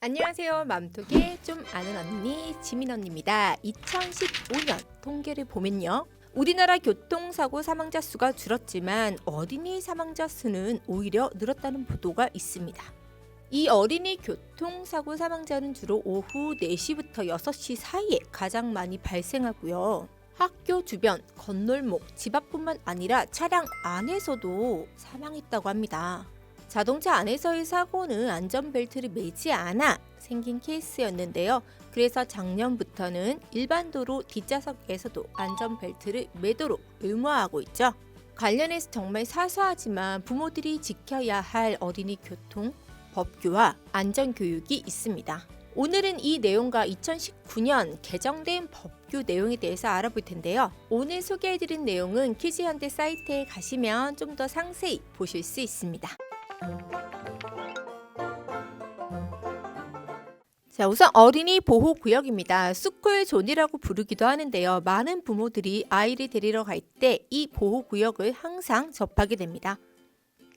안녕하세요. 맘톡의 좀 아는 언니 지민 언니입니다. 2015년 통계를 보면요. 우리나라 교통사고 사망자 수가 줄었지만 어린이 사망자 수는 오히려 늘었다는 보도가 있습니다. 이 어린이 교통사고 사망자는 주로 오후 4시부터 6시 사이에 가장 많이 발생하고요. 학교 주변, 건널목, 집 앞뿐만 아니라 차량 안에서도 사망했다고 합니다. 자동차 안에서의 사고는 안전벨트를 매지 않아 생긴 케이스였는데요. 그래서 작년부터는 일반 도로 뒷좌석에서도 안전벨트를 매도록 의무화하고 있죠. 관련해서 정말 사소하지만 부모들이 지켜야 할 어린이 교통 법규와 안전교육이 있습니다. 오늘은 이 내용과 2019년 개정된 법규 내용에 대해서 알아볼 텐데요. 오늘 소개해드린 내용은 키즈현대 사이트에 가시면 좀 더 상세히 보실 수 있습니다. 자, 우선 어린이 보호 구역입니다. 스쿨 존이라고 부르기도 하는데요. 많은 부모들이 아이를 데리러 갈 때 이 보호 구역을 항상 접하게 됩니다.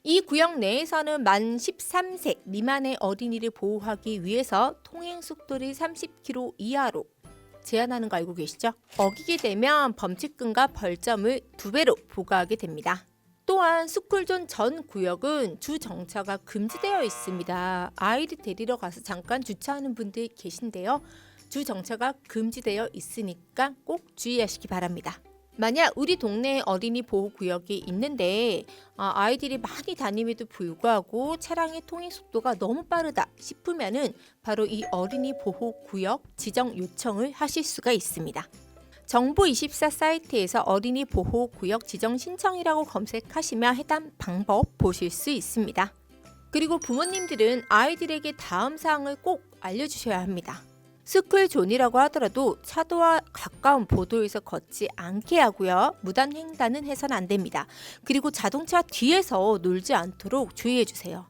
이 구역 내에서는 만 13세 미만의 어린이를 보호하기 위해서 통행 속도를 30km 이하로 제한하는 거 알고 계시죠? 어기게 되면 범칙금과 벌점을 두 배로 부과하게 됩니다. 또한 스쿨존 전 구역은 주 정차가 금지되어 있습니다. 아이를 데리러 가서 잠깐 주차하는 분들 계신데요. 주 정차가 금지되어 있으니까 꼭 주의하시기 바랍니다. 만약 우리 동네에 어린이 보호 구역이 있는데 아, 아이들이 많이 다님에도 불구하고 차량의 통행 속도가 너무 빠르다 싶으면은 바로 이 어린이 보호 구역 지정 요청을 하실 수가 있습니다. 정부24 사이트에서 어린이 보호 구역 지정 신청이라고 검색하시면 해당 방법 보실 수 있습니다. 그리고 부모님들은 아이들에게 다음 사항을 꼭 알려주셔야 합니다. 스쿨 존이라고 하더라도 차도와 가까운 보도에서 걷지 않게 하고요. 무단 횡단은 해서는 안 됩니다. 그리고 자동차 뒤에서 놀지 않도록 주의해 주세요.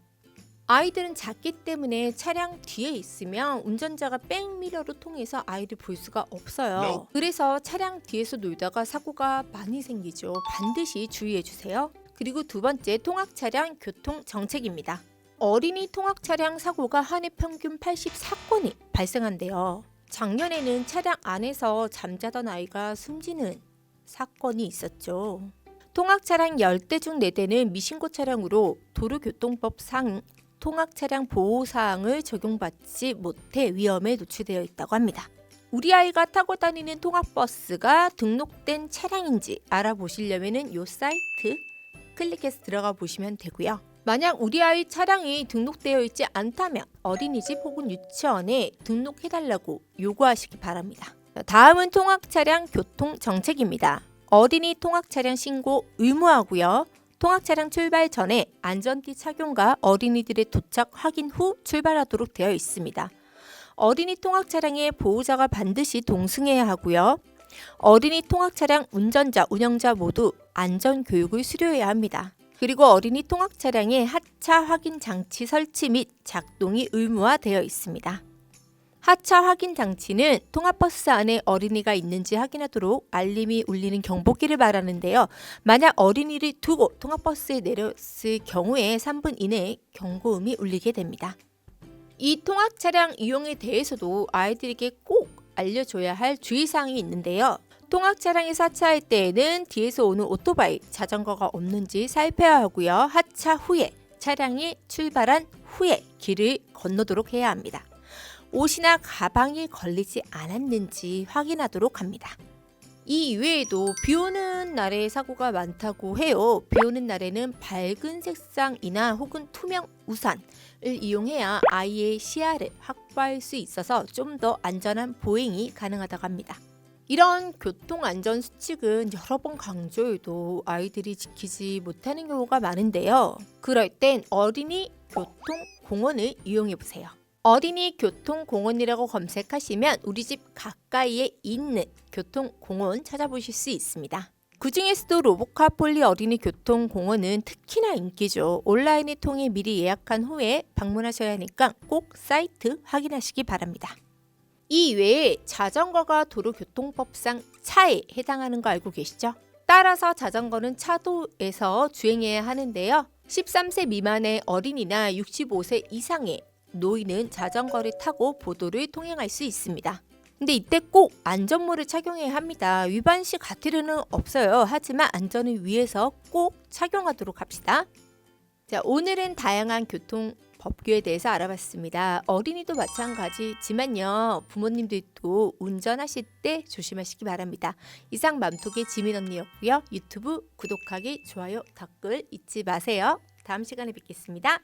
아이들은 작기 때문에 차량 뒤에 있으면 운전자가 백미러로 통해서 아이를 볼 수가 없어요. 그래서 차량 뒤에서 놀다가 사고가 많이 생기죠. 반드시 주의해 주세요. 그리고 두 번째 통학 차량 교통 정책입니다. 어린이 통학 차량 사고가 한 해 평균 84건이 발생한대요. 작년에는 차량 안에서 잠자던 아이가 숨지는 사건이 있었죠. 통학 차량 10대 중 4대는 미신고 차량으로 도로교통법상 통학 차량 보호 사항을 적용받지 못해 위험에 노출되어 있다고 합니다. 우리 아이가 타고 다니는 통학버스가 등록된 차량인지 알아보시려면은 요 사이트 클릭해서 들어가 보시면 되고요. 만약 우리 아이 차량이 등록되어 있지 않다면 어린이집 혹은 유치원에 등록해달라고 요구하시기 바랍니다. 다음은 통학 차량 교통 정책입니다. 어린이 통학 차량 신고 의무하고요. 통학 차량 출발 전에 안전띠 착용과 어린이들의 도착 확인 후 출발하도록 되어 있습니다. 어린이 통학 차량의 보호자가 반드시 동승해야 하고요. 어린이 통학 차량 운전자, 운영자 모두 안전 교육을 수료해야 합니다. 그리고 어린이 통학 차량의 하차 확인 장치 설치 및 작동이 의무화되어 있습니다. 하차 확인 장치는 통학버스 안에 어린이가 있는지 확인하도록 알림이 울리는 경보기를 말하는데요. 만약 어린이를 두고 통학버스에 내렸을 경우에 3분 이내에 경고음이 울리게 됩니다. 이 통학 차량 이용에 대해서도 아이들에게 꼭 알려줘야 할 주의사항이 있는데요. 통학 차량에서 하차할 때에는 뒤에서 오는 오토바이, 자전거가 없는지 살펴야 하고요. 하차 후에 차량이 출발한 후에 길을 건너도록 해야 합니다. 옷이나 가방이 걸리지 않았는지 확인하도록 합니다. 이 이외에도 비 오는 날에 사고가 많다고 해요. 비 오는 날에는 밝은 색상이나 혹은 투명 우산을 이용해야 아이의 시야를 확보할 수 있어서 좀 더 안전한 보행이 가능하다고 합니다. 이런 교통 안전 수칙은 여러 번 강조해도 아이들이 지키지 못하는 경우가 많은데요. 그럴 땐 어린이 교통 공원을 이용해 보세요. 어린이 교통공원이라고 검색하시면 우리 집 가까이에 있는 교통공원 찾아보실 수 있습니다. 그 중에서도 로보카 폴리 어린이 교통공원은 특히나 인기죠. 온라인을 통해 미리 예약한 후에 방문하셔야 하니까 꼭 사이트 확인하시기 바랍니다. 이 외에 자전거가 도로교통법상 차에 해당하는 거 알고 계시죠? 따라서 자전거는 차도에서 주행해야 하는데요. 13세 미만의 어린이나 65세 이상의 노인은 자전거를 타고 보도를 통행할 수 있습니다. 근데 이때 꼭 안전모를 착용해야 합니다. 위반 시 과태료는 없어요. 하지만 안전을 위해서 꼭 착용하도록 합시다. 자, 오늘은 다양한 교통 법규에 대해서 알아봤습니다. 어린이도 마찬가지지만요. 부모님들도 운전하실 때 조심하시기 바랍니다. 이상 맘톡의 지민 언니였고요. 유튜브 구독하기, 좋아요, 댓글 잊지 마세요. 다음 시간에 뵙겠습니다.